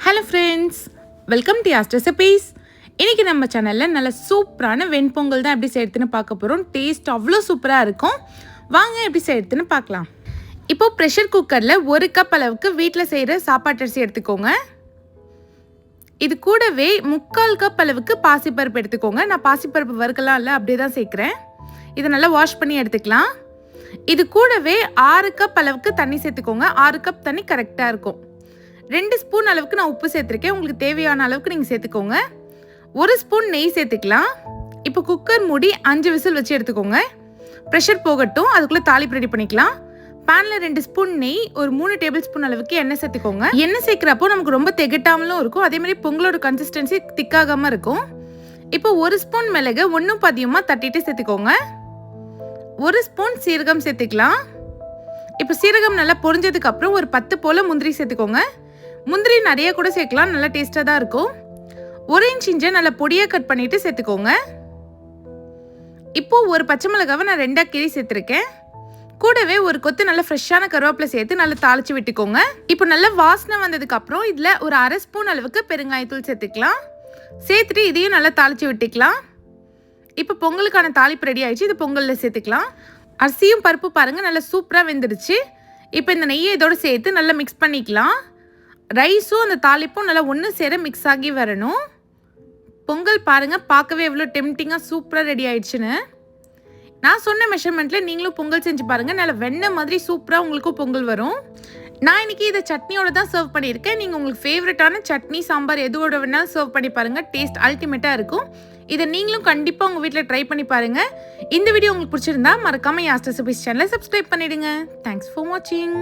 Hello friends welcome to Yas recipes இன்றைக்கி நம்ம சேனலில் நல்ல சூப்பரான வெண்பொங்கல் தான் எப்படி செய்யறதுன்னு பார்க்க போகிறோம் டேஸ்ட் அவ்வளோ சூப்பராக இருக்கும். வாங்க எப்படி செய்யறதுன்னு பார்க்கலாம். இப்போது ப்ரெஷர் குக்கரில் ஒரு கப் அளவுக்கு வீட்டில் செய்கிற சாப்பாட்டு அரிசி எடுத்துக்கோங்க. இது கூடவே முக்கால் கப் அளவுக்கு பாசிப்பருப்பு எடுத்துக்கோங்க. நான் பாசிப்பருப்பு வறுக்கலாம் இல்லை அப்படியே தான் சேர்க்குறேன். இதை நல்லா வாஷ் பண்ணி எடுத்துக்கலாம். இது கூடவே ஆறு கப் அளவுக்கு தண்ணி சேர்த்துக்கோங்க. ஆறு கப் தண்ணி கரெக்டாக இருக்கும். ரெண்டு ஸ்பூன் அளவுக்கு நான் உப்பு சேர்த்துருக்கேன். உங்களுக்கு தேவையான அளவுக்கு நீங்கள் சேர்த்துக்கோங்க. ஒரு ஸ்பூன் நெய் சேர்த்துக்கலாம். இப்போ குக்கர் மூடி அஞ்சு விசில் வச்சு எடுத்துக்கோங்க. ப்ரெஷர் போகட்டும். அதுக்குள்ளே தாளிப்பு ரெடி பண்ணிக்கலாம். பேனில் ரெண்டு ஸ்பூன் நெய் ஒரு மூணு டேபிள் ஸ்பூன் அளவுக்கு எண்ணெய் சேர்த்துக்கோங்க. எண்ணெய் சேர்க்குறப்போ நமக்கு ரொம்ப திகட்டாமலும் இருக்கும். அதே மாதிரி பொங்கலோட கன்சிஸ்டன்சி திக்காகாமல் இருக்கும். இப்போ ஒரு ஸ்பூன் மிளகு ஒன்றும் பதியமாக தட்டிட்டு சேர்த்துக்கோங்க. ஒரு ஸ்பூன் சீரகம் சேர்த்துக்கலாம். இப்போ சீரகம் நல்லா பொரிஞ்சதுக்கப்புறம் ஒரு பத்து போல் முந்திரி சேர்த்துக்கோங்க. முந்திரி நிறைய கூட சேர்க்கலாம் நல்லா டேஸ்ட்டாக தான் இருக்கும். ஒரு இன்ச் இஞ்சை நல்லா பொடியாக கட் பண்ணிவிட்டு சேர்த்துக்கோங்க. இப்போது ஒரு பச்சை மிளகாவை நான் ரெண்டாக கிளி சேர்த்துருக்கேன். கூடவே ஒரு கொத்து நல்ல ஃப்ரெஷ்ஷான கருவேப்பிலை சேர்த்து நல்லா தாளிச்சு விட்டுக்கோங்க. இப்போ நல்ல வாசனை வந்ததுக்கப்புறம் இதில் ஒரு அரை ஸ்பூன் அளவுக்கு பெருங்காயத்தூள் சேர்த்துக்கலாம். சேர்த்துட்டு இதையும் நல்லா தாளிச்சு விட்டுக்கலாம். இப்போ பொங்கலுக்கான தாளிப்பு ரெடி ஆகிடுச்சு இது பொங்கலில் சேர்த்துக்கலாம். அரிசியும் பருப்பு பாருங்கள் நல்லா சூப்பராக வெந்துடுச்சு. இப்போ இந்த நெய்யை இதோடு சேர்த்து நல்லா மிக்ஸ் பண்ணிக்கலாம். ரைஸும் அந்த தாளிப்பும் நல்லா ஒன்று சேர மிக்ஸ் ஆகி வரணும். பொங்கல் பாருங்கள் பார்க்கவே எவ்வளோ டெம்டிங்காக சூப்பராக ரெடி ஆயிடுச்சுன்னு. நான் சொன்ன மெஷர்மெண்ட்டில் நீங்களும் பொங்கல் செஞ்சு பாருங்கள் நல்லா வெண்ணெய் மாதிரி சூப்பராக உங்களுக்கும் பொங்கல் வரும். நான் இன்னைக்கு இதை சட்னியோட தான் சர்வ் பண்ணியிருக்கேன். நீங்கள் உங்களுக்கு ஃபேவரட்டான சட்னி சாம்பார் எதுவோட வேணாலும் சர்வ் பண்ணி பாருங்கள் டேஸ்ட் அல்டிமேட்டாக இருக்கும். இதை நீங்களும் கண்டிப்பாக உங்கள் வீட்டில் ட்ரை பண்ணி பாருங்கள் இந்த வீடியோ உங்களுக்கு பிடிச்சிருந்தா மறக்காமல் யாஸ்டர் ரெசிபிஸ் சேனலை சப்ஸ்கிரைப் பண்ணிவிடுங்க தேங்க்ஸ் ஃபார் வாட்சிங்